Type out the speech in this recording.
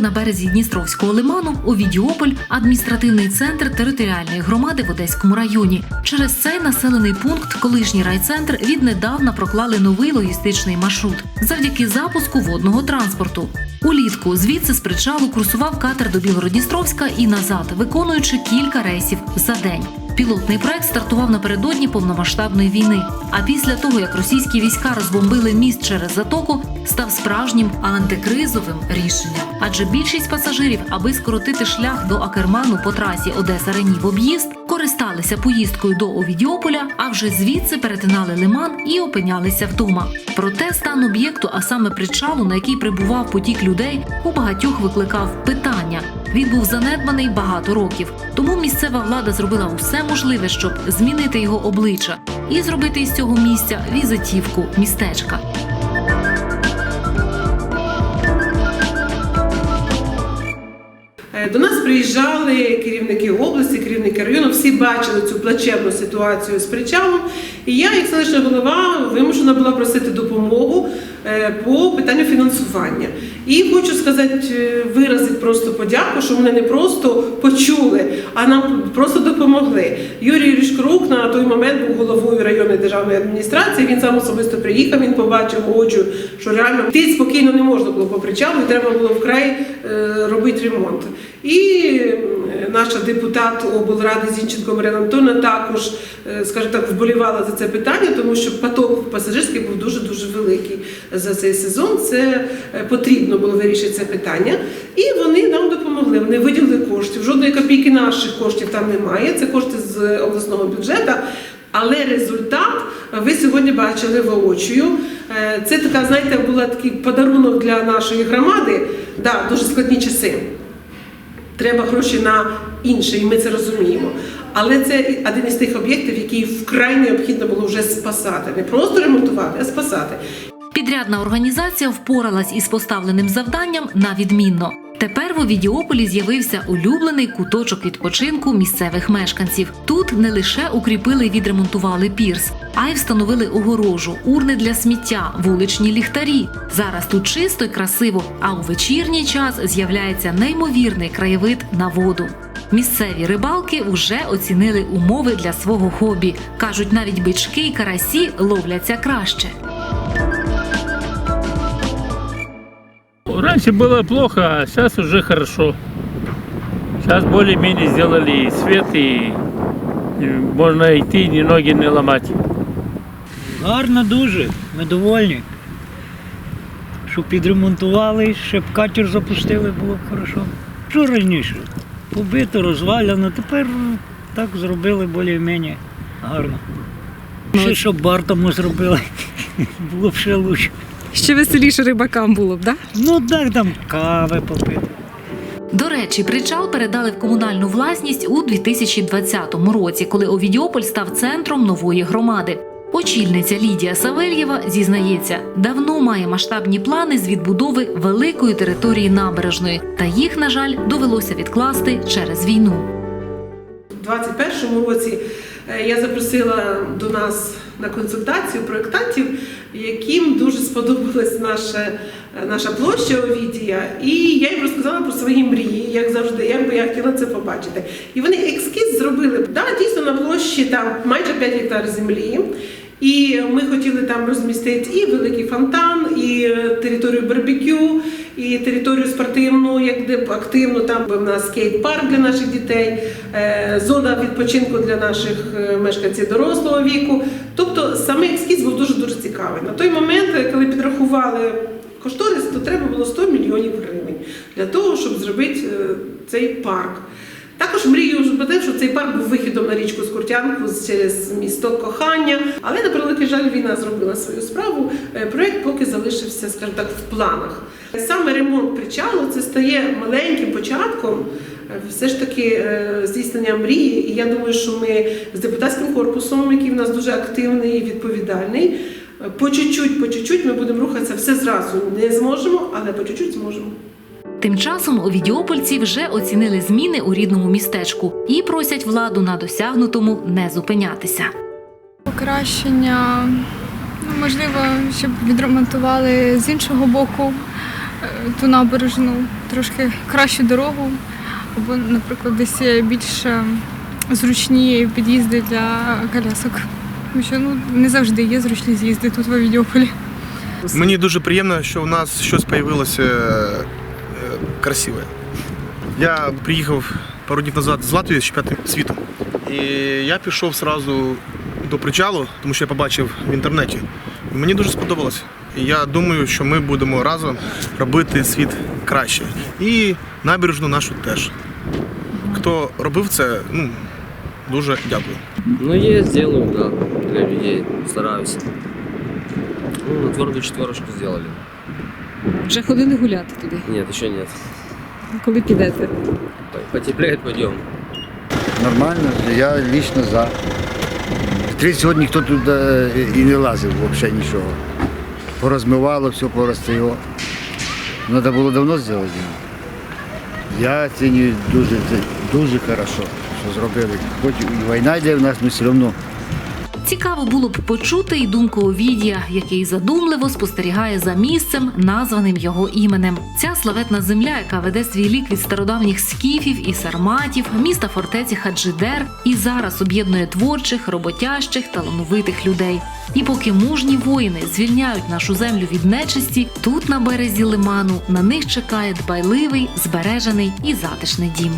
на березі Дністровського лиману Овідіополь – адміністративний центр територіальної громади в Одеському районі. Через цей населений пункт, колишній райцентр, віднедавна проклали новий логістичний маршрут завдяки запуску водного транспорту. Улітку звідси з причалу курсував катер до Білгородністровська і назад, виконуючи кілька рейсів за день. Пілотний проект стартував напередодні повномасштабної війни. А після того, як російські війська розбомбили міст через затоку, став справжнім антикризовим рішенням. Адже більшість пасажирів, аби скоротити шлях до Акерману по трасі Одеса Ренів об'їзд, користалися поїздкою до Овідіополя, а вже звідси перетинали лиман і опинялися вдома. Проте стан об'єкту, а саме причалу, на який прибував потік людей, у багатьох викликав питання. Він був занедбаний багато років, тому місцева влада зробила усе можливе, щоб змінити його обличчя і зробити із цього місця візитівку містечка. Е, До нас приїжджали керівники області, керівники району, всі бачили цю плачевну ситуацію з причалом. І я, як селищна голова, вимушена була просити допомогу по питанню фінансування. І хочу сказати, е, виразити просто подяку, що мене не просто почули, а нам просто допомогли. Юрій Рішкорук на той момент був головою районної державної адміністрації. Він сам особисто приїхав, він побачив очі, що реально йти спокійно не можна було по причалу, і треба було вкрай е, робити ремонт. І е, наша депутат облради Зінченко Марина Антонівна також, е, скажімо так, вболівала за це питання, тому що поток пасажирський був дуже дуже великий за цей сезон. Це е, потрібно було вирішити це питання. І вони нам допомогли. Вони виділили коштів. Жодної копійки наших коштів там немає. Це кошти з обласного бюджету. Але результат ви сьогодні бачили воочию. Е, Це така, знаєте, була такий подарунок для нашої громади. Да, дуже складні часи. Треба гроші на інше, і ми це розуміємо. Але це один із тих об'єктів, який вкрай необхідно було вже спасати, не просто ремонтувати, а спасати. Підрядна організація впоралась із поставленим завданням на відмінно. Тепер в Овідіополі з'явився улюблений куточок відпочинку місцевих мешканців. Тут не лише укріпили і відремонтували пірс, а й встановили огорожу, урни для сміття, вуличні ліхтарі. Зараз тут чисто й красиво, а у вечірній час з'являється неймовірний краєвид на воду. Місцеві рибалки вже оцінили умови для свого хобі. кажуть, навіть бички й карасі ловляться краще. Раньше было плохо, а сейчас уже хорошо. Сейчас более-менее сделали и свет, и, и можно идти, ни ноги не ломать. Гарно дуже, ми довольні. Щоб підремонтували, щоб катер запустили, було б хорошо. Що раніше? Побито, розваляно, тепер так зробили більш-менш гарно. Ще бар тому зробили, було б ще краще. Ще веселіше рибакам було б, да? Ну так там кави попити. До речі, причал передали в комунальну власність у 2020 році, коли Овідіополь став центром нової громади. Очільниця Лідія Савельєва зізнається, давно має масштабні плани з відбудови великої території набережної, та їх, на жаль, довелося відкласти через війну. У 2021 році е, я запросила до нас на консультацію проєктантів, яким дуже сподобалась наша, наша площа Овідія. І я їм розказала про свої мрії, як завжди, як би я хотіла це побачити. І вони екскіз зробили. Да, дійсно на площі там майже 5 гектар землі. І ми хотіли там розмістити і великий фонтан, і е, територію барбекю, і територію спортивну, як де активно там у нас скейт-парк для наших дітей, е, зона відпочинку для наших е, мешканців дорослого віку. Тобто саме ескіз був дуже дуже цікавий. На той момент, е, коли підрахували кошторис, то треба було 100 мільйонів гривень для того, щоб зробити цей парк. Також мрію про те, що цей парк був вихідом на річку Скуртянку через місто кохання. Але на превеликий жаль, війна зробила свою справу. Проект поки залишився, скажімо так, в планах. Саме ремонт причалу це стає маленьким початком. е, Все ж таки е, здійснення мрії, і я думаю, що ми з депутатським корпусом, який в нас дуже активний і відповідальний, е, по чуть-чуть, по чуть-чуть ми будемо рухатися все зразу. Не зможемо, але по чуть-чуть зможемо. Тим часом овідіопольці вже оцінили зміни у рідному містечку і просять владу на досягнутому не зупинятися. Покращення, ну, можливо, щоб відремонтували з іншого боку ту набережну. трошки кращу дорогу, або, наприклад, десь більш е, зручні під'їзди для колясок. Тому що ну, не завжди є зручні з'їзди тут в Авідіополі. Мені дуже приємно, що у нас щось з'явилося е, красиве. Я приїхав пару днів назад з Латвії з чемпіонату світу. І я пішов одразу до причалу, тому що я побачив в інтернеті. Мені дуже сподобалось. І я думаю, що ми будемо разом робити світ краще. І набережну нашу теж. Хто робив це, ну, дуже дякую. Ну, есть, делаю, да, для людей, стараюсь. Ну, на твердую четверочку сделали. Вже ходили гуляти туди. Нет, еще нет. Коли підете? По- Потеплеет, пойдем. Нормально, я лично за. 30 років ніхто туди і не лазив взагалі нічого. Порозмивало, все порозстаяло. Треба було давно зробити. Я ціню дуже, дуже хорошо, що зробили. Хоч і війна йде в нас, але все одно Цікаво було б почути й думку Овідія, який задумливо спостерігає за місцем, названим його іменем. Ця славетна земля, яка веде свій лік від стародавніх скіфів і сарматів, міста фортеці Хаджидер, і зараз об'єднує творчих, роботящих, талановитих людей. І поки мужні воїни звільняють нашу землю від нечисті, тут на березі лиману на них чекає дбайливий, збережений і затишний дім.